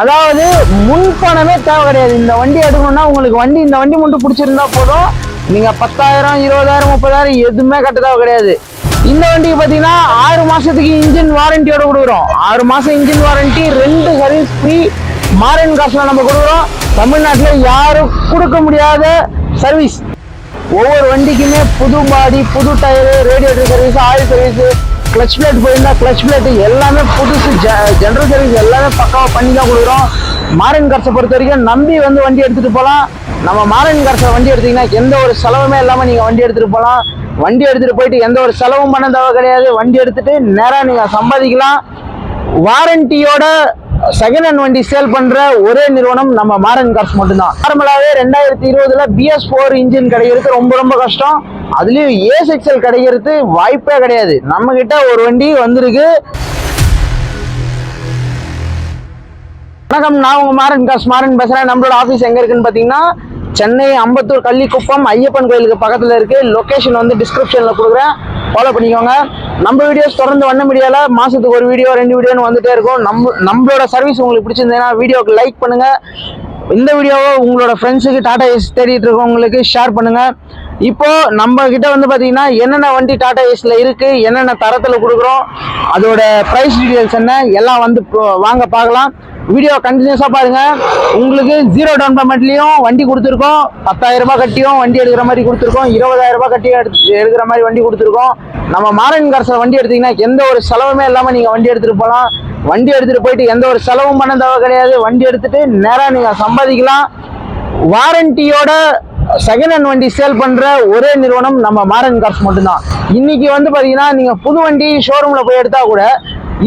அதாவது முன்பணமே தேவை கிடையாது. இந்த வண்டி எடுக்கணும்னா உங்களுக்கு வண்டி இந்த வண்டி மட்டும் பிடிச்சிருந்தா போதும். நீங்க பத்தாயிரம் இருபதாயிரம் முப்பதாயிரம் எதுவுமே கட்ட தேவை கிடையாது. இந்த வண்டிக்கு பார்த்தீங்கன்னா ஆறு மாசத்துக்கு இன்ஜின் வாரண்டியோட கொடுக்குறோம். ஆறு மாசம் இன்ஜின் வாரண்டி ரெண்டு சர்வீஸ் ஃப்ரீ மாரன் காசுல நம்ம கொடுக்குறோம். தமிழ்நாட்டில் யாரும் கொடுக்க முடியாத சர்வீஸ் ஒவ்வொரு வண்டிக்குமே புது பாடி புது tyre radiator service oil service clutch plate போயிருந்தா கிளச் பிளேட் எல்லாமே புதுசு. ஜென்ரல் சர்வீஸ் எல்லாமே பக்காவாக பண்ணி தான் கொடுக்குறோம். மாரன் கார்ஸை பொறுத்த வரைக்கும் நம்பி வந்து வண்டி எடுத்துகிட்டு போகலாம். நம்ம மாரன் கார்ஸை வண்டி எடுத்தீங்கன்னா எந்த ஒரு செலவுமே இல்லாமல் நீங்கள் வண்டி எடுத்துகிட்டு போகலாம். வண்டி எடுத்துகிட்டு போயிட்டு எந்த ஒரு செலவும் பண்ண தேவை கிடையாது. வண்டி எடுத்துகிட்டு நேராக நீங்கள் சம்பாதிக்கலாம். வாரண்டியோட செகண்ட் ஹேண்ட் வண்டி சேல் பண்ற ஒரே நிறுவனம் நம்ம மாரன் கார்ஸ் மட்டும்தான். நார்மலாவே ரெண்டாயிரத்தி இருபதுல பிஎஸ் ஃபோர் இன்ஜின் கிடைக்கிறது ரொம்ப ரொம்ப கஷ்டம். அதுலயும் ஏஸ் எக்ஸல் கிடைக்கிறது வாய்ப்பே கிடையாது. நம்ம கிட்ட ஒரு வண்டி வந்திருக்கு. வணக்கம் நான் உங்க மாறன் காஸ் மாறன் பேசுறேன் நம்மளோட ஆபீஸ் எங்க இருக்குன்னு பாத்தீங்கன்னா சென்னை அம்பத்தூர் கள்ளிக்குப்பம் ஐயப்பன் கோயிலுக்கு பக்கத்தில் இருக்கு. லொக்கேஷன் வந்து டிஸ்கிரிப்ஷனில் கொடுக்குறேன். ஃபாலோ பண்ணிக்கோங்க. நம்ம வீடியோஸ் தொடர்ந்து வண்ண மீடியால மாதத்துக்கு ஒரு வீடியோ ரெண்டு வீடியோன்னு வந்துட்டே இருக்கும். நம்ம நம்மளோட சர்வீஸ் உங்களுக்கு பிடிச்சிருந்ததுன்னா வீடியோக்கு லைக் பண்ணுங்கள் இந்த வீடியோவை உங்களோட ஃப்ரெண்ட்ஸுக்கு டாடா ஏஸ் தேடிட்டு இருக்கவங்களுக்கு ஷேர் பண்ணுங்கள் இப்போ நம்ம கிட்ட வந்து பார்த்தீங்கன்னா என்னென்ன வண்டி டாடா ஏஸில் இருக்கு என்னென்ன தரத்தில் கொடுக்குறோம் அதோட ப்ரைஸ் டீட்டெயில்ஸ் என்ன எல்லாம் வந்து வாங்க பார்க்கலாம். வீடியோ கண்டினியூஸாக பாருங்க. உங்களுக்கு ஜீரோ டவுன் பேமெண்ட்லேயும் வண்டி கொடுத்துருக்கோம். பத்தாயிரம் ரூபாய் கட்டியும் வண்டி எடுக்கிற மாதிரி கொடுத்துருக்கோம். இருபதாயிரம் ரூபாய் கட்டி எடுத்து எடுக்கிற மாதிரி வண்டி கொடுத்துருக்கோம். நம்ம மாரன் கரசில் வண்டி எடுத்தீங்கன்னா எந்த ஒரு செலவுமே இல்லாமல் நீங்கள் வண்டி எடுத்துகிட்டு போகலாம். வண்டி எடுத்துகிட்டு போயிட்டு எந்த ஒரு செலவும் பண்ண தேவை கிடையாது. வண்டி எடுத்துட்டு நேராக நீங்கள் சம்பாதிக்கலாம். வாரண்டியோட செகண்ட் ஹேண்ட் வண்டி சேல் பண்ணுற ஒரே நிறுவனம் நம்ம மாரன் கார்ஸ் மட்டும்தான். இன்னைக்கு வந்து பார்த்தீங்கன்னா நீங்கள் புது வண்டி ஷோரூமில் போய் எடுத்தால் கூட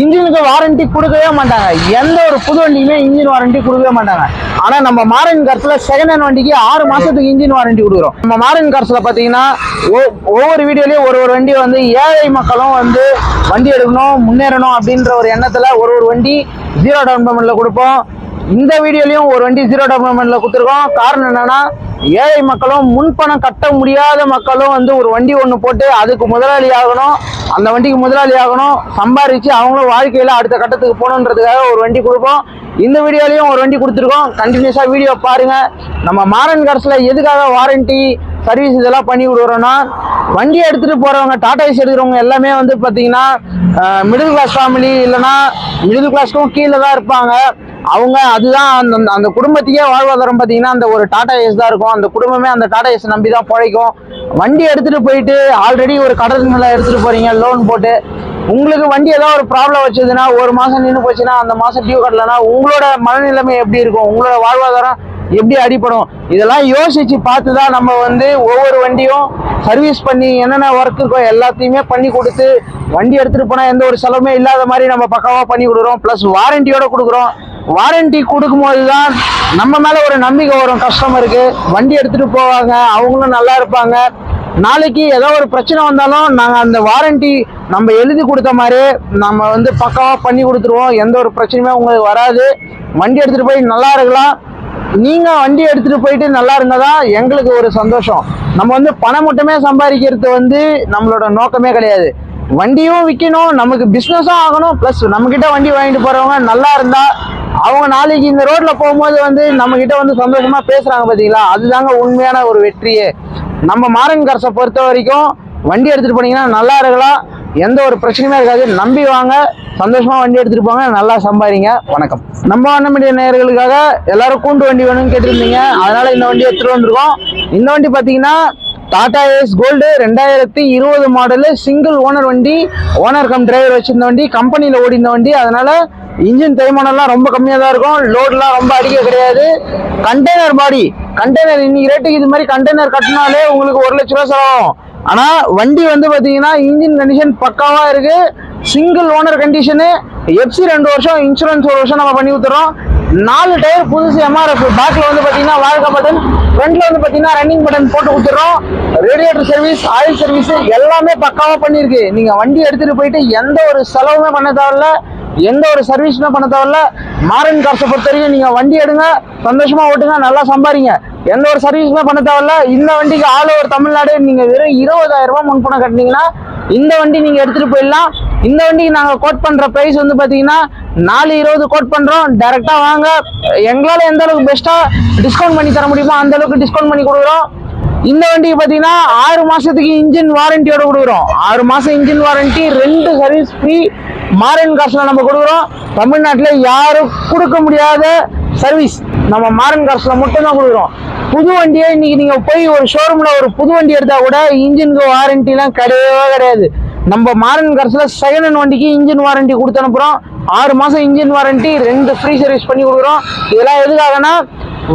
இன்ஜினுக்கு வாரண்டி கொடுக்கவே மாட்டாங்க. எந்த ஒரு புது வண்டியுமே இன்ஜின் வாரண்டி கொடுக்கவே மாட்டாங்க. ஆனால் நம்ம மாரன் கார்ஸில் செகண்ட் ஹேண்ட் வண்டிக்கு ஆறு மாதத்துக்கு இன்ஜின் வாரண்டி கொடுக்குறோம். நம்ம மாரன் கார்ஸில் பார்த்தீங்கன்னா ஒவ்வொரு வீடியோலையும் ஒரு ஒரு வண்டி வந்து ஏழை மக்களும் வந்து வண்டி எடுக்கணும் முன்னேறணும் அப்படின்ற ஒரு எண்ணத்தில் ஒரு ஒரு வண்டி ஜீரோ டவுன் பேமெண்ட்டில் கொடுப்போம். இந்த வீடியோலையும் ஒரு வண்டி ஜீரோ டெவலப்மெண்ட்ல கொடுத்துருக்கோம். காரணம் என்னென்னா ஏழை மக்களும் முன்பணம் கட்ட முடியாத மக்களும் வந்து ஒரு வண்டி ஒன்று போட்டு அதுக்கு முதலாளி ஆகணும். அந்த வண்டிக்கு முதலாளி ஆகணும். சம்பாரித்து அவங்களும் வாழ்க்கையில் அடுத்த கட்டத்துக்கு போகணுன்றதுக்காக ஒரு வண்டி கொடுப்போம். இந்த வீடியோலையும் ஒரு வண்டி கொடுத்துருக்கோம். கண்டினியூஸாக வீடியோ பாருங்கள் நம்ம மாறன் கார்ஸ்ல எதுக்காக வாரண்டி சர்வீஸ் இதெல்லாம் பண்ணி விடுறோன்னா வண்டி எடுத்துகிட்டு போகிறவங்க டாடா ஏசி எடுக்கிறவங்க எல்லாமே வந்து பார்த்தீங்கன்னா மிடில் கிளாஸ் ஃபேமிலி இல்லைன்னா மிடில் கிளாஸ்க்கும் கீழே தான் இருப்பாங்க. அவங்க அதுதான் அந்த அந்த- குடும்பத்துக்கே வாழ்வாதாரம் பார்த்தீங்கன்னா அந்த ஒரு டாடா ஏஸ் தான் இருக்கும். அந்த குடும்பமே அந்த டாடா ஏஸ் நம்பி தான் பிழைக்கும். வண்டி எடுத்துகிட்டு போயிட்டு ஆல்ரெடி ஒரு கடன் நிலை எடுத்துகிட்டு போகிறீங்க லோன் போட்டு உங்களுக்கு வண்டி ஏதாவது ஒரு ப்ராப்ளம் வச்சதுன்னா ஒரு மாதம் நின்று போச்சுன்னா அந்த மாதம் டியூ கட்டலனா உங்களோட மனநிலைமை எப்படி இருக்கும்? உங்களோட வாழ்வாதாரம் எப்படி அடிப்படும் இதெல்லாம் யோசிச்சு பார்த்து தான் நம்ம வந்து ஒவ்வொரு வண்டியும் சர்வீஸ் பண்ணி என்னென்ன ஒர்க் இருக்கோ எல்லாத்தையுமே பண்ணி கொடுத்து வண்டி எடுத்துட்டு போனா எந்த ஒரு செலவுமே இல்லாத மாதிரி நம்ம பக்காவாக பண்ணி கொடுக்குறோம். ப்ளஸ் வாரண்டியோட கொடுக்குறோம். வாரண்டி கொடுக்கும்போது தான் நம்ம மேல ஒரு நம்பிக்கை வரும். கஸ்டமருக்கு வண்டி எடுத்துட்டு போவாங்க. அவங்களும் நல்லா இருப்பாங்க. நாளைக்கு ஏதோ ஒரு பிரச்சனை வந்தாலும் நாங்கள் அந்த வாரண்டி நம்ம எழுதி கொடுத்த மாதிரி நம்ம வந்து பக்காவாக பண்ணி கொடுத்துருவோம். எந்த ஒரு பிரச்சனையுமே உங்களுக்கு வராது. வண்டி எடுத்துகிட்டு போய் நல்லா இருக்கலாம். நீங்க வண்டி எடுத்துட்டு போயிட்டு நல்லா இருந்தாதான் எங்களுக்கு ஒரு சந்தோஷம். நம்ம வந்து பணம் மட்டுமே சம்பாதிக்கிறது வந்து நம்மளோட நோக்கமே கிடையாது. வண்டியும் விற்கணும் நமக்கு பிஸ்னஸும் ஆகணும் ப்ளஸ் நம்மக்கிட்ட வண்டி வாங்கிட்டு போகிறவங்க நல்லா இருந்தால் அவங்க நாளைக்கு இந்த ரோட்டில் போகும்போது வந்து நம்மக்கிட்ட வந்து சந்தோஷமாக பேசுகிறாங்க பார்த்தீங்களா அதுதாங்க உண்மையான ஒரு வெற்றியே. நம்ம மாறன் கார்ஸை பொறுத்த வரைக்கும் வண்டி எடுத்துகிட்டு போனீங்கன்னா நல்லா இருக்கலாம். எந்த ஒரு பிரச்சனையுமே இருக்காது. நம்பி வாங்க. சந்தோஷமாக வண்டி எடுத்துகிட்டு போங்க. நல்லா சம்பாதிங்க. வணக்கம். நம்ம வண்ணமீடிய நேயர்களுக்காக எல்லாரும் கூண்டு வண்டி வேணும்னு கேட்டிருந்தீங்க. அதனால் இந்த வண்டி எடுத்துகிட்டு வந்திருக்கோம். இந்த வண்டி பார்த்தீங்கன்னா டாடா ஏஸ் கோல்டு ரெண்டாயிரத்தி இருபது மாடலு சிங்கிள் ஓனர் வண்டி. ஓனர் கம் டிரைவர் வச்சிருந்த வண்டி. கம்பெனியில் ஓடிந்த வண்டி. அதனால் இன்ஜின் தேய்மானம்லாம் ரொம்ப கம்மியாக தான் இருக்கும். லோட்லாம் ரொம்ப அடிக்க கிடையாது. கண்டெய்னர் பாடி கண்டெய்னர் இன்னைக்கு ரேட்டுக்கு இது மாதிரி கண்டெய்னர் கட்டினாலே உங்களுக்கு ஒரு லட்ச ரூபா செலவாகும். ஆனால் வண்டி வந்து பார்த்தீங்கன்னா இன்ஜின் கண்டிஷன் பக்காவாக இருக்கு. சிங்கிள் ஓனர் கண்டிஷனு எஃப்சி ரெண்டு வருஷம் இன்சூரன்ஸ் ஒரு வருஷம் நம்ம பண்ணி கொடுத்துறோம் நாலு டயர் புதுசு எம்ஆர்எஃப் பேக்கில் வந்து பார்த்தீங்கன்னா வாழ்க்கை பட்டன் ஃப்ரண்ட்ல வந்து பார்த்தீங்கன்னா ரன்னிங் பட்டன் போட்டு கொடுத்துறோம் ரேடியேட்டர் சர்வீஸ் ஆயில் சர்வீஸ் எல்லாமே பக்காவாக பண்ணியிருக்கு நீங்கள் வண்டி எடுத்துகிட்டு போயிட்டு எந்த ஒரு செலவுமே பண்ண தேவையில்ல. எந்த ஒரு சர்வீஸுமே பண்ண தேவையில்ல. மாரன் காசை பொறுத்த வரைக்கும் வண்டி எடுங்க சந்தோஷமாக ஓட்டுங்க நல்லா சம்பாதிங்க. எந்த ஒரு சர்வீஸுமே பண்ண தேவையில்ல. இந்த வண்டிக்கு ஆல் ஓவர் தமிழ்நாடு நீங்கள் வெறும் இருபதாயிரம் ரூபாய் முன்பணம் கட்டினீங்கன்னா இந்த வண்டி நீங்கள் எடுத்துகிட்டு போயிடலாம். இந்த வண்டிக்கு நாங்கள் கோட் பண்ணுற ப்ரைஸ் வந்து பார்த்தீங்கன்னா நாலு இருபது கோட் பண்ணுறோம் டேரெக்டாக வாங்க. எங்களால் எந்த அளவுக்கு பெஸ்ட்டாக டிஸ்கவுண்ட் பண்ணி தர முடியுமோ அந்த அளவுக்கு டிஸ்கவுண்ட் பண்ணி கொடுக்குறோம். இந்த வண்டிக்கு பார்த்தீங்கன்னா ஆறு மாதத்துக்கு இன்ஜின் வாரண்டியோட கொடுக்குறோம். ஆறு மாதம் இன்ஜின் வாரண்டி ரெண்டு சர்வீஸ் ஃப்ரீ மாரன் காசில் நம்ம கொடுக்குறோம். தமிழ்நாட்டில் யாரும் கொடுக்க முடியாத சர்வீஸ் நம்ம மாரன் காசில் மட்டும்தான் கொடுக்குறோம். புது வண்டியை இன்னைக்கு நீங்கள் போய் ஒரு ஷோரூமில் ஒரு புது வண்டி எடுத்தால் கூட இன்ஜினுக்கு வாரண்டிலாம் கிடையவே கிடையாது. நம்ம மாறன் காசுல செகண்ட் ஹேண்ட் வண்டிக்கு இன்ஜின் வாரண்டி கொடுத்து அனுப்புகிறோம் ஆறு மாதம் இன்ஜின் வாரண்டி ரெண்டு ஃப்ரீ சர்வீஸ் பண்ணி கொடுக்குறோம். இதெல்லாம் எதுக்காகனா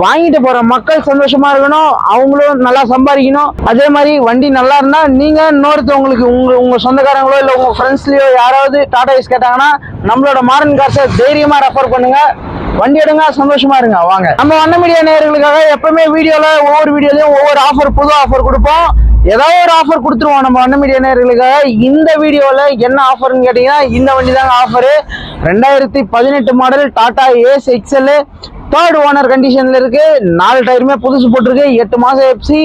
வாங்கிட்டு போகிற மக்கள் சந்தோஷமாக இருக்கணும் அவங்களும் நல்லா சம்பாதிக்கணும். அதே மாதிரி வண்டி நல்லா இருந்தால் நீங்கள் இன்னொருத்தவங்களுக்கு உங்கள் உங்கள் சொந்தக்காரங்களோ இல்லை உங்கள் ஃப்ரெண்ட்ஸ்லையோ யாராவது டாடா ஐஸ் கேட்டாங்கன்னா நம்மளோட மாரன் காசை தைரியமாக ரெஃபர் பண்ணுங்கள் வண்டி எடுங்க சந்தோஷமா இருங்க. வாங்க. நம்ம வண்ண மீடியா நேயர்களுக்காக எப்பவுமே வீடியோல ஒவ்வொரு வீடியோலயும் ஒவ்வொரு ஆஃபர் புது ஆஃபர் கொடுப்போம். ஏதாவது ஒரு ஆஃபர் கொடுத்துருவோம். நம்ம வண்ண மீடியா நேயர்களுக்காக இந்த வீடியோவில் என்ன ஆஃபர்னு கேட்டிங்கன்னா இந்த வண்டி தாங்க ஆஃபரு ரெண்டாயிரத்தி பதினெட்டு model Tata Ace XL third owner கண்டிஷனில் இருக்குது நாலு டயருமே புதுசு போட்டிருக்கு. எட்டு மாதம் எஃப்சி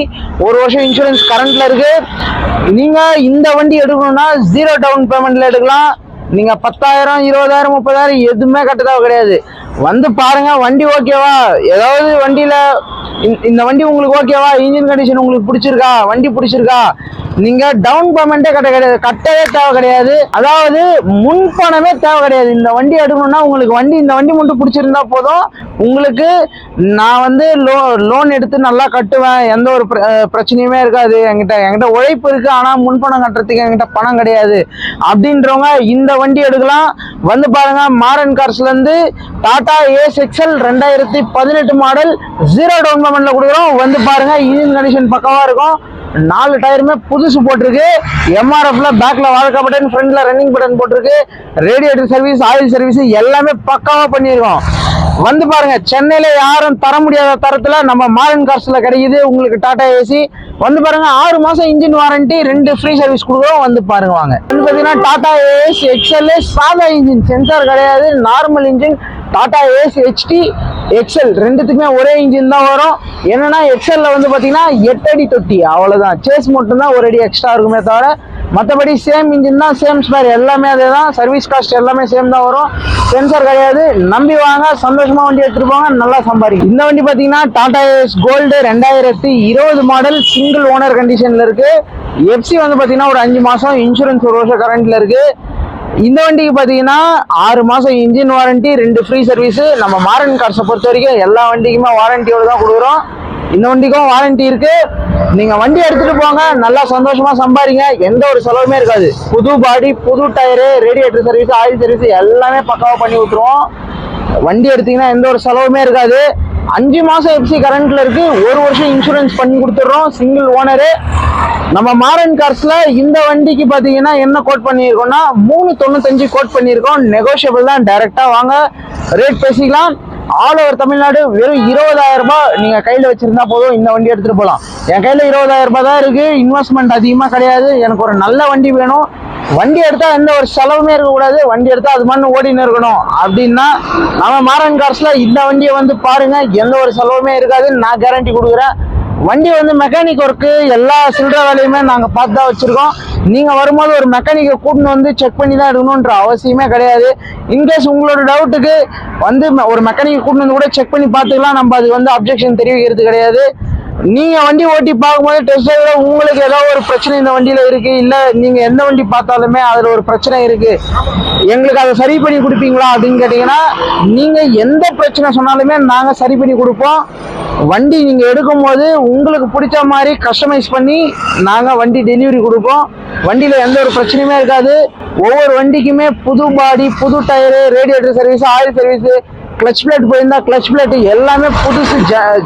ஒரு வருஷம் இன்சூரன்ஸ் கரண்டில் இருக்குது நீங்கள் இந்த வண்டி எடுக்கணும்னா ஜீரோ டவுன் பேமெண்ட்டில் எடுக்கலாம். நீங்கள் பத்தாயிரம் இருபதாயிரம் முப்பதாயிரம் எதுவுமே கட்டதாக கிடையாது. வந்து பாருங்க வண்டி ஓகேவா ஏதாவது வண்டியில இந்த- இந்த வண்டி உங்களுக்கு ஓகேவா இன்ஜின் கண்டிஷன் உங்களுக்கு பிடிச்சிருக்கா? வண்டி பிடிச்சிருக்கா? நீங்க டவுன் பேமெண்ட்டே கட்ட கிடையாது கட்டவே தேவை கிடையாது. அதாவது முன் பணமே தேவை கிடையாது. இந்த வண்டி எடுக்கணும்னா உங்களுக்கு வண்டி இந்த வண்டி மட்டும் பிடிச்சிருந்தா போதும். உங்களுக்கு நான் வந்து லோ லோன் எடுத்து நல்லா கட்டுவேன். எந்த ஒரு பிர- பிரச்சனையுமே இருக்காது. என்கிட்ட என்கிட்ட உழைப்பு இருக்கு ஆனா முன்பணம் கட்டுறதுக்கு என்கிட்ட பணம் கிடையாது. அப்படின்றவங்க இந்த வண்டி எடுக்கலாம். வந்து பாருங்க மாரன் கார்ஸ்ல இருந்து டாடா ஏஸ் எக்ஸல் ரெண்டாயிரத்தி பதினெட்டு மாடல் ஜீரோ டவுன் பேமெண்ட்ல கொடுக்குறோம். வந்து பாருங்க இன்ஜின் கண்டிஷன் பக்கவா இருக்கும். நாலு டயருமே புதுசு போட்டிருக்கு. எம்ஆர்எஃப்ல பேக்ல வாழ்க்கை பட்டன் ஃப்ரண்ட்ல ரன்னிங் பட்டன் போட்டிருக்கு. ரேடியேட்டர் சர்வீஸ் ஆயில் சர்வீஸ் எல்லாமே பக்காவா பண்ணியிருக்கோம். வந்து பாருங்க சென்னையில யாரும் தர முடியாத தரத்துல நம்ம மாரன் கார்ஸ்ல கிடைக்குது. உங்களுக்கு டாடா ஏசி வந்து பாருங்க ஆறு மாசம் இன்ஜின் வாரண்டி ரெண்டு ஃப்ரீ சர்வீஸ் கொடுக்குறோம். வந்து பாருங்க வாங்க. வந்து பாத்தீங்கன்னா டாடா ஏஎஸ் எக்ஸ்எல் சாதா இன்ஜின் சென்சார் கிடையாது. Normal engine Tata Ace HD XL ரெண்டுத்துக்குமே ஒரே இன்ஜின் தான் வரும். என்னன்னா எக்ஸலில் வந்து பார்த்தீங்கன்னா எட்டு அடி தொட்டி. அவ்வளோதான் சேஸ் மட்டும்தான் ஒரு அடி எக்ஸ்ட்ரா இருக்குமே தவிர மற்றபடி சேம் இன்ஜின் தான் சேம் ஸ்பேர் எல்லாமே அதே தான் சர்வீஸ் காஸ்ட் எல்லாமே சேம் தான் வரும். சென்சார் கிடையாது. நம்பி வாங்க சந்தோஷமாக வண்டி எடுத்துகிட்டு போங்க நல்லா சம்பாதிக்கும் இந்த வண்டி பார்த்தீங்கன்னா டாடா ஏஸ் கோல்டு ரெண்டாயிரத்தி இருபது மாடல் சிங்கிள் ஓனர் கண்டிஷனில் இருக்குது எஃப்சி வந்து பார்த்தீங்கன்னா ஒரு அஞ்சு மாதம் இன்சூரன்ஸ் ஒரு வருஷம் கரண்டில் இருக்குது இந்த வண்டிக்கு பார்த்தீங்கன்னா ஆறு மாதம் இன்ஜின் வாரண்டி ரெண்டு ஃப்ரீ சர்வீஸு நம்ம மாரன் கார்ஸை பொறுத்த வரைக்கும் எல்லா வண்டிக்குமே வாரண்டியோட தான் கொடுக்குறோம். இந்த வண்டிக்கும் வாரண்டி இருக்கு. நீங்க வண்டி எடுத்துட்டு போங்க நல்லா சந்தோஷமா சம்பாதிங்க. எந்த ஒரு செலவுமே இருக்காது. புது பாடி புது tyre radiator service oil service எல்லாமே பக்காவா பண்ணி விட்டுருவோம் வண்டி எடுத்தீங்கன்னா எந்த ஒரு செலவுமே இருக்காது. அஞ்சு மாசம் எஃப்சி கரண்ட்ல இருக்கு. ஒரு வருஷம் இன்சூரன்ஸ் பண்ணி கொடுத்துட்றோம். சிங்கிள் ஓனரு நம்ம மாரன் கார்ஸ்ல இந்த வண்டிக்கு பாத்தீங்கன்னா என்ன கோட் பண்ணியிருக்கோம்னா மூணு தொண்ணூத்தஞ்சு கோட் பண்ணியிருக்கோம். நெகோஷியபிள் தான் டைரக்டா வாங்க. ரேட் பேசிக்கலாம். ஆல் ஓவர் தமிழ்நாடு வெறும் இருபதாயிரம் ரூபாய் நீங்க கையில வச்சிருந்தா போதும். இந்த வண்டி எடுத்துட்டு போகலாம் என் கையில இருபதாயிரம் ரூபாய் தான் இருக்கு. இன்வெஸ்ட்மெண்ட் அதிகமா கிடையாது. எனக்கு ஒரு நல்ல வண்டி வேணும். வண்டி எடுத்தா எந்த ஒரு செலவுமே இருக்கக்கூடாது. வண்டி எடுத்தா அது மண்ணு ஓடின்னு இருக்கணும். அப்படின்னா நம்ம மாரன் கார்ஸ்ல இந்த வண்டியை வந்து பாருங்க. எந்த ஒரு செலவுமே இருக்காதுன்னு நான் கேரண்டி கொடுக்குறேன். வண்டி வந்து மெக்கானிக் ஒர்க்கு எல்லா சில்லற வேலையுமே நாங்கள் பார்த்து தான் வச்சுருக்கோம். நீங்கள் வரும்போது ஒரு மெக்கானிக்கை கூட்டின்னு வந்து செக் பண்ணி தான் எடுக்கணுன்ற அவசியமே கிடையாது. இன்கேஸ் உங்களோட டவுட்டுக்கு வந்து ம- ஒரு மெக்கானிக்கை கூட்டின்னு வந்து கூட செக் பண்ணி பார்த்துக்கலாம். நம்ம அது வந்து அப்ஜெக்ஷன் தெரிவிக்கிறது கிடையாது. நீங்க வண்டி ஓட்டி பார்க்கும்போது டெஸ்ட் டிரைவ்ல உங்களுக்கு ஏதோ ஒரு பிரச்சனை இந்த வண்டியில இருக்கு. இல்ல நீங்க எந்த வண்டி பார்த்தாலுமே அதுல ஒரு பிரச்சனை இருக்கு. எங்களுக்கு அதை சரி பண்ணி கொடுப்பீங்களா அப்படின்னு கேட்டீங்கன்னா நீங்க எந்த பிரச்சனை சொன்னாலுமே நாங்க சரி பண்ணி கொடுப்போம். வண்டி நீங்க எடுக்கும்போது உங்களுக்கு பிடிச்ச மாதிரி கஸ்டமைஸ் பண்ணி நாங்க வண்டி டெலிவரி கொடுப்போம். வண்டியில எந்த ஒரு பிரச்சனையுமே இருக்காது. ஒவ்வொரு வண்டிக்குமே புது பாடி புது tyre radiator service oil service clutch plate போயிருந்தா கிளச் பிளேட் எல்லாமே புதுசு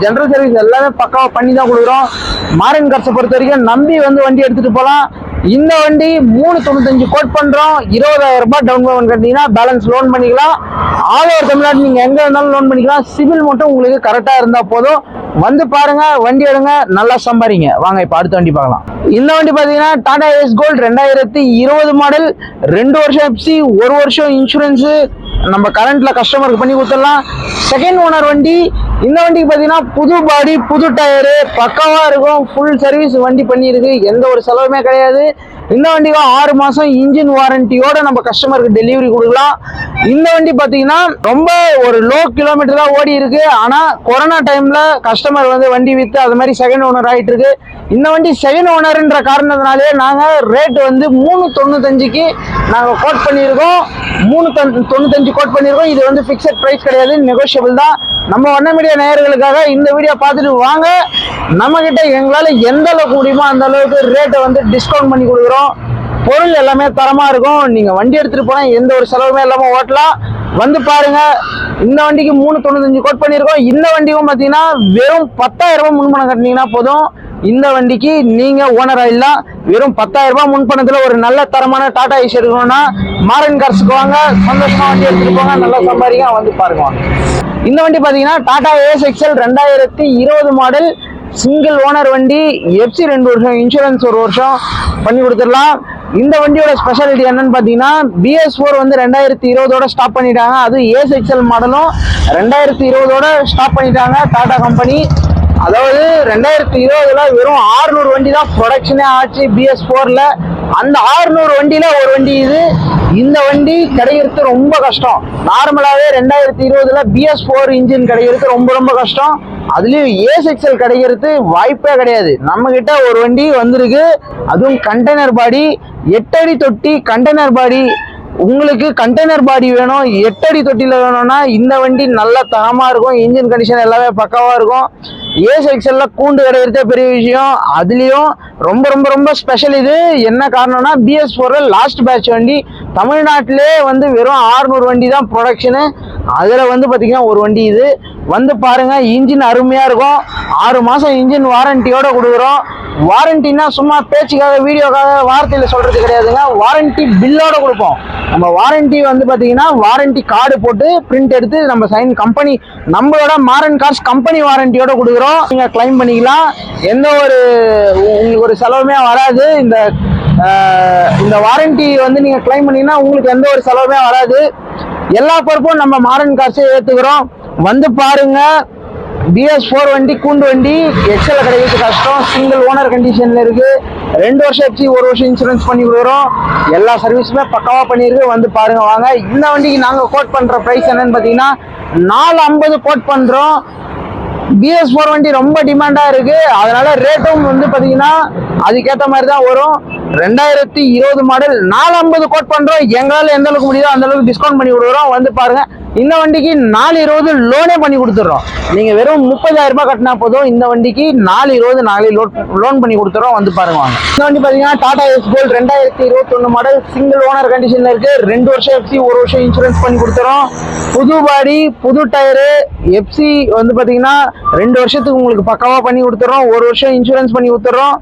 ஜென்ரல் சர்வீஸ் எல்லாமே பக்காவாக பண்ணி தான் கொடுக்குறோம். மாரன் கார்ஸை பொறுத்த வரைக்கும் நம்பி வந்து வண்டி எடுத்துட்டு போகலாம். இந்த வண்டி மூணு தொண்ணூத்தஞ்சு கோட் பண்ணுறோம் இருபதாயிரம் ரூபாய் டவுன் பேமெண்ட் கட்டினீங்கன்னா பேலன்ஸ் லோன் பண்ணிக்கலாம். ஆல் ஓவர் தமிழ்நாடு நீங்கள் எங்கே இருந்தாலும் லோன் பண்ணிக்கலாம். சிவில் மட்டும் உங்களுக்கு கரெக்டாக இருந்தால் போதும். வந்து பாருங்க வண்டி எடுங்க நல்லா சம்பாரிங்க. வாங்க இப்ப அடுத்த வண்டி பார்க்கலாம். இந்த வண்டி பாத்தீங்கன்னா டாடா ஏஸ் கோல்ட் ரெண்டாயிரத்தி இருபது மாடல் ரெண்டு வருஷம் எப்சி ஒரு வருஷம் இன்சூரன்ஸ் நம்ம கரண்ட்ல கஸ்டமருக்கு பண்ணி கொடுத்துடலாம். செகண்ட் ஓனர் வண்டி இந்த வண்டிக்கு பார்த்தீங்கன்னா புது பாடி புது டயரு பக்காவாக இருக்கும். ஃபுல் சர்வீஸ் வண்டி பண்ணியிருக்கு. எந்த ஒரு செலவுமே கிடையாது. இந்த வண்டிக்கு ஆறு மாசம் இன்ஜின் வாரண்டியோட நம்ம கஸ்டமருக்கு டெலிவரி கொடுக்கலாம். இந்த வண்டி பார்த்தீங்கன்னா ரொம்ப ஒரு லோ கிலோமீட்டர் தான் ஓடி இருக்கு ஆனா கொரோனா டைம்ல கஸ்டமர் வந்து வண்டி வித்து அது மாதிரி செகண்ட் ஓனர் ஆயிட்டு இருக்கு இந்த வண்டி செகண்ட் ஓனர்ன்ற காரணத்தினாலே நாங்கள் ரேட் வந்து மூணு தொண்ணூத்தஞ்சுக்கு நாங்கள் கோட் பண்ணியிருக்கோம். மூணு தொண்ணூத்தஞ்சு கோட் பண்ணியிருக்கோம். இது வந்து ஃபிக்ஸட் ப்ரைஸ் கிடையாது நெகோஷியபிள் தான். நம்ம வண்ண மீடியா நேயர்களுக்காக இந்த வீடியோ பார்த்துட்டு வாங்க. நம்மக்கிட்ட எங்களால் எந்த அளவுக்கு முடியுமோ அந்த அளவுக்கு ரேட்டை வந்து டிஸ்கவுண்ட் பண்ணி கொடுக்குறோம். பொருள் எல்லாமே தரமாக இருக்கும். நீங்கள் வண்டி எடுத்துகிட்டு போனால் எந்த ஒரு செலவுமே இல்லாமல் ஓட்டலாம். வந்து பாருங்க இந்த வண்டிக்கு மூணு தொண்ணூத்தஞ்சு கோட் பண்ணியிருக்கோம். இந்த வண்டிக்கும் பார்த்தீங்கன்னா வெறும் பத்தாயிரம் ரூபாய் முன்பணம் கட்டினீங்கன்னா போதும். இந்த வண்டிக்கு நீங்க ஓனர் ஆயிடலாம் வெறும் பத்தாயிரம் ரூபாய் முன்பணத்துல ஒரு நல்ல தரமான டாடா ஐஸ் எடுக்கணும்னா மாரன் கார்ஸுக்கு வாங்க சந்தோஷமா வண்டி எடுத்துட்டு போங்க நல்லா சம்பாதிக்க வந்து பாருங்க. இந்த வண்டி பாத்தீங்கன்னா டாடா ஏஎஸ் எக்ஸல் ரெண்டாயிரத்தி இருபது மாடல் சிங்கிள் ஓனர் வண்டி எஃப்சி ரெண்டு வருஷம் இன்சூரன்ஸ் ஒரு வருஷம் பண்ணி கொடுத்துடலாம். இந்த வண்டியோட ஸ்பெஷாலிட்டி என்னன்னு பார்த்தீங்கன்னா பிஎஸ் ஃபோர் வந்து ரெண்டாயிரத்தி இருபதோட ஸ்டாப் பண்ணிட்டாங்க. அதுவும் ஏஎஸ் எக்ஸல் மாடலும் ரெண்டாயிரத்தி இருபதோட ஸ்டாப் பண்ணிட்டாங்க. டாடா கம்பெனி அதாவது ரெண்டாயிரத்தி இருபதுல வெறும் 600 வண்டி தான் ப்ரொடக்ஷனே ஆச்சு பிஎஸ் ஃபோர்ல அந்த 600 வண்டியில ஒரு வண்டி இது. இந்த வண்டி கிடைக்கிறது ரொம்ப கஷ்டம். நார்மலாவே ரெண்டாயிரத்தி இருபதுல பிஎஸ் ஃபோர் இன்ஜின் கிடைக்கிறது ரொம்ப ரொம்ப கஷ்டம். அதுலயும் ஏஸ் எக்ஸல் கிடைக்கிறது வாய்ப்பே கிடையாது. நம்ம கிட்ட ஒரு வண்டி வந்திருக்கு. அதுவும் கண்டெய்னர் பாடி எட்டடி தொட்டி கண்டெய்னர் பாடி உங்களுக்கு கண்டெய்னர் பாடி வேணும் எட்டடி தொட்டியில் வேணும்னா இந்த வண்டி நல்ல தரமாக இருக்கும் இன்ஜின் கண்டிஷன் எல்லாமே பக்காவாக இருக்கும். ஏஸ் எக்ஸல்ல கூண்டு கிடைக்கிறதே பெரிய விஷயம். அதுலேயும் ரொம்ப ரொம்ப ரொம்ப ஸ்பெஷல் இது. என்ன காரணம்னா பிஎஸ் ஃபோரில் லாஸ்ட் பேட்ச் வண்டி. தமிழ்நாட்டிலே வந்து வெறும் 600 வண்டி தான் ப்ரொடக்ஷனு அதில் வந்து பார்த்திங்கன்னா ஒரு வண்டி இது. வந்து பாருங்கள் இன்ஜின் அருமையாக இருக்கும். ஆறு மாதம் இன்ஜின் வாரண்டியோடு கொடுக்குறோம். வாரண்டின்னா சும்மா பேச்சுக்காக வீடியோக்காக வார்த்தையில் சொல்கிறது கிடையாதுங்க. வாரண்டி பில்லோட கொடுப்போம். நம்ம வாரண்டி வந்து பார்த்தீங்கன்னா வாரண்டி கார்டு போட்டு பிரிண்ட் எடுத்து நம்ம சைன் கம்பெனி நம்மளோட மாரன் கார்ஸ் கம்பெனி வாரண்டியோட கொடுக்குறோம். நீங்கள் கிளைம் பண்ணிக்கலாம். எந்த ஒரு உங்களுக்கு ஒரு செலவுமே வராது. இந்த இந்த வாரண்டி வந்து நீங்கள் கிளைம் பண்ணிங்கன்னா உங்களுக்கு எந்த ஒரு செலவுமே வராது. எல்லா பொறுப்பும் நம்ம மாரன் காசே ஏற்றுக்கிறோம் வந்து பாருங்கள் பிஎஸ் ஃபோர் வண்டி கூண்டு வண்டி எக்ஸல் கிடைக்கிறது கஷ்டம். சிங்கிள் ஓனர் கண்டிஷனில் இருக்கு. ரெண்டு வருஷம் வச்சு ஒரு வருஷம் இன்சூரன்ஸ் பண்ணி கொடுக்குறோம். எல்லா சர்வீஸுமே பக்காவாக பண்ணியிருக்கு. வந்து பாருங்க வாங்க. இந்த வண்டிக்கு நாங்கள் கோட் பண்ணுற ப்ரைஸ் என்னன்னு பார்த்தீங்கன்னா நாலு ஐம்பது கோட் பண்ணுறோம் பிஎஸ் ஃபோர் வண்டி ரொம்ப டிமாண்டாக இருக்கு. அதனால ரேட்டும் வந்து பார்த்தீங்கன்னா அதுக்கேற்ற மாதிரி தான் வரும். ரெண்டாயிரத்தி இருபது மாடல் நாலு ஐம்பது கோட் பண்ணுறோம் எங்களால் எந்த அளவுக்கு முடியுதோ அந்த அளவுக்கு டிஸ்கவுண்ட் பண்ணி கொடுக்குறோம். வந்து பாருங்க இந்த வண்டிக்கு நாலு இருபது லோனே பண்ணி கொடுத்துட்றோம். நீங்கள் வெறும் முப்பதாயிரம் ரூபாய் கட்டினா போதும் இந்த வண்டிக்கு நாலு இருபது நாளை லோன் லோன் பண்ணி கொடுத்துறோம் வந்து பாருங்க வாங்க. இந்த வண்டி பார்த்தீங்கன்னா டாடா எஸ் கோல்ட் ரெண்டாயிரத்தி இருபத்தொன்னு மாடல் சிங்கிள் ஓனர் கண்டிஷனில் இருக்கு. ரெண்டு வருஷம் எஃப்சி ஒரு வருஷம் இன்சூரன்ஸ் பண்ணி கொடுத்துறோம் புது பாடி புது டயரு எஃப்சி வந்து பார்த்தீங்கன்னா ரெண்டு வருஷத்துக்கு உங்களுக்கு பக்கமாக பண்ணி கொடுத்துறோம் ஒரு வருஷம் இன்சூரன்ஸ் பண்ணி கொடுத்துறோம்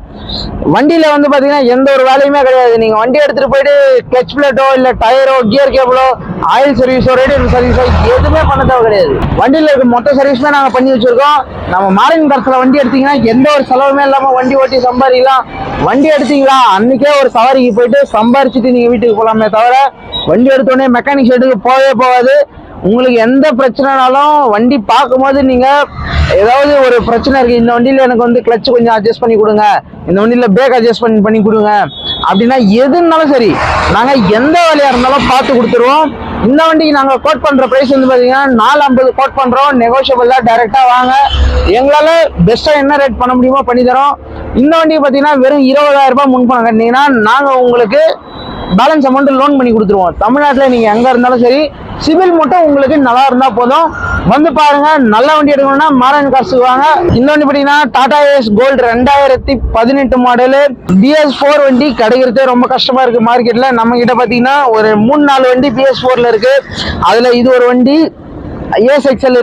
வண்டியில் வந்து பார்த்தீங்கன்னா எந்த ஒரு வேலையுமே கிடையாது. நீங்கள் வண்டி எடுத்துகிட்டு போயிட்டு கிளச் பிளேட்டோ இல்லை டயரோ கியர் கேபிளோ ஆயில் சர்வீஸோ ரேடியோ சர்வீஸோ எதுவுமே பண்ண தேவை கிடையாது. வண்டியில் இருக்க மொத்த சர்வீஸுமே நாங்கள் பண்ணி வச்சிருக்கோம். நம்ம மாரின் கரத்துல வண்டி எடுத்தீங்கன்னா எந்த ஒரு செலவுமே இல்லாமல் வண்டி ஓட்டி சம்பாதிக்கலாம். வண்டி எடுத்தீங்களா? அன்னைக்கே ஒரு சவாரிக்கு போயிட்டு சம்பாரிச்சுட்டு நீங்கள் வீட்டுக்கு போகலாமே தவிர வண்டி எடுத்த உடனே மெக்கானிக் ஷெட்டுக்கு போகவே போகாது. உங்களுக்கு எந்த பிரச்சனைனாலும் வண்டி பார்க்கும்போது நீங்கள் ஏதாவது ஒரு பிரச்சனை இருக்குது இந்த வண்டியில் எனக்கு வந்து கிளச் கொஞ்சம் அட்ஜஸ்ட் பண்ணி கொடுங்க இந்த வண்டியில் பிரேக் அட்ஜஸ்ட் பண்ணி பண்ணி கொடுங்க அப்படின்னா எதுனாலும் சரி நாங்கள் எந்த வேலையாக இருந்தாலும் பார்த்து கொடுத்துருவோம். இந்த வண்டிக்கு நாங்கள் கோட் பண்ணுற ப்ரைஸ் வந்து பார்த்தீங்கன்னா நாலு ஐம்பது கோட் பண்ணுறோம் நெகோஷியபிள் தான் வாங்க. எங்களால் பெஸ்ட்டாக என்ன ரேட் பண்ண முடியுமோ பண்ணி தரோம். இந்த வண்டிக்கு பார்த்தீங்கன்னா வெறும் இருபதாயிரம் ரூபாய் முன்பணம் கட்டினீங்கன்னா நாங்கள் உங்களுக்கு பேலன்ஸ் அமௌண்ட் லோன் பண்ணி கொடுத்துருவோம். தமிழ்நாட்டில் நீங்கள் எங்கே இருந்தாலும் சரி சிவில் மட்டும் உங்களுக்கு நல்லா இருந்தால் போதும். வந்து பாருங்க நல்ல வண்டி எடுக்கணும்னா மாரன் காசு வாங்க. இன்னொன்று பார்த்தீங்கன்னா டாடா ஏஸ் கோல்டு ரெண்டாயிரத்தி பதினெட்டு மாடலு பிஎஸ் ஃபோர் வண்டி கிடைக்கிறதே ரொம்ப கஷ்டமாக இருக்குது மார்க்கெட்டில் நம்ம கிட்ட பார்த்தீங்கன்னா ஒரு மூணு நாலு வண்டி பிஎஸ் ஃபோரில் இருக்குது அதில் இது ஒரு வண்டி ஐஎஸ் எக்ஸல்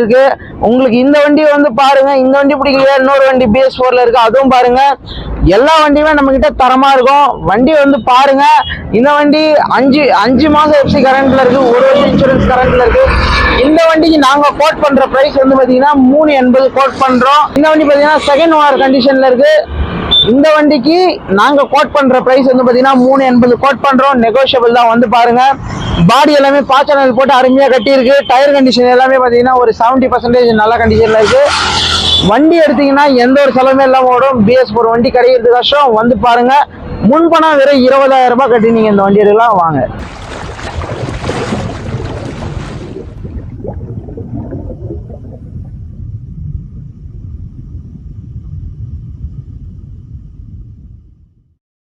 உங்களுக்கு இந்த வண்டி வந்து பாருங்க. இந்த வண்டி பிடிக்கலையா? இன்னொரு வண்டி பிஎஸ் ஃபோர்ல இருக்கு. அதுவும் பாருங்க. எல்லா வண்டியுமே நம்ம கிட்ட தரமா இருக்கும். வண்டி வந்து பாருங்க. இந்த வண்டி அஞ்சு அஞ்சு மாசம் எஃப்சி கரண்ட்ல இருக்கு. ஒரு வருஷம் இன்சூரன்ஸ் கரண்ட்ல இருக்கு. இந்த வண்டிக்கு நாங்க கோட் பண்ற பிரைஸ் வந்து பாத்தீங்கன்னா மூணு எண்பது கோட் பண்றோம். இந்த வண்டி பாத்தீங்கன்னா செகண்ட் ஓனர் கண்டிஷன்ல இருக்கு. இந்த வண்டிக்கு நாங்க கோட் பண்ற பிரைஸ் வந்து பாத்தீங்கன்னா மூணு எண்பது கோட் பண்றோம். நெகோஷியபிள் தான் வந்து பாருங்க. பாடி எல்லாமே பாச்சனல் போட்டு அருமையா கட்டியிருக்கு. டயர் கண்டிஷன் எல்லாமே பாத்தீங்கன்னா ஒரு 70% பர்சன்டேஜ் நல்ல கண்டிஷன்ல இருக்கு. வண்டி எடுத்தீங்கன்னா எந்த ஒரு செலவுமே இல்லாம ஓடும். பிஎஸ் ஒரு வண்டி கிடைக்கிறது கஷ்டம். வந்து பாருங்க. முன்பணம் வெறும் இருபதாயிரம் ரூபாய் கட்டி நீங்க இந்த வண்டி எடுக்கலாம். வாங்க.